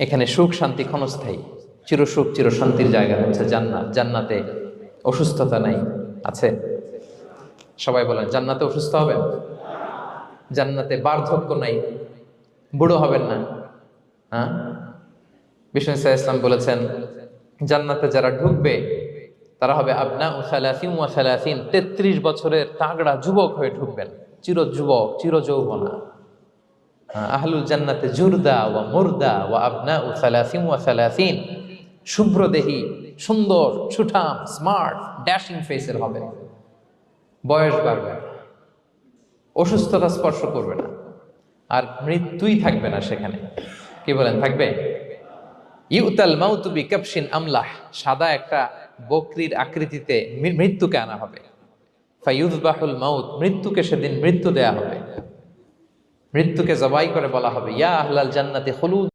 এখানে সুখ, শান্তি ক্ষণস্থায়ী। চিরসুখ চিরশান্তির জায়গা হচ্ছে জান্নাত। জান্নাতে অসুস্থতা নাই, আছে? সবাই বলেন, জান্নাতে অসুস্থ হবেন? জান্নাতে বার্ধক্য নাই, বুড়ো হবেন না? হ্যাঁ? বিষ্ণু ইসা ইসলাম বলেছেন, জান্নাতে যারা ঢুকবে, তারা হবে আপনা ও সালাসিম ও সালাসিন। তেত্রিশ বছরের তাগড়া যুবক হয়ে ঢুকবেন। চির যুবক, চির যৌবনা। আহলুল জান্নাতে জুরদা ওয়া মুরদা ওয়া আবনা ও সালাসিম ওয়া সালাসিন। শুভ্র দেহি, সুন্দর, সুঠাম স্মার্ট ড্যাশিং ফেসের হবে। বয়স বাড়বে অসুস্থতা স্পর্শ করবে না। আর মৃত্যুই থাকবে না সেখানে। কি বলেন, থাকবে? ইউতাল মাউতুবি কাপসিন আমলাহ। সাদা একটা বকরির আকৃতিতে মৃত্যুকে আনা হবে। ফাইউজবাহুল মাউত, মৃত্যুকে সেদিন মৃত্যু দেয়া হবে। মৃত্যুকে জবাই করে বলা হবে ইয়া আহলাল জান্নাতে হলুদ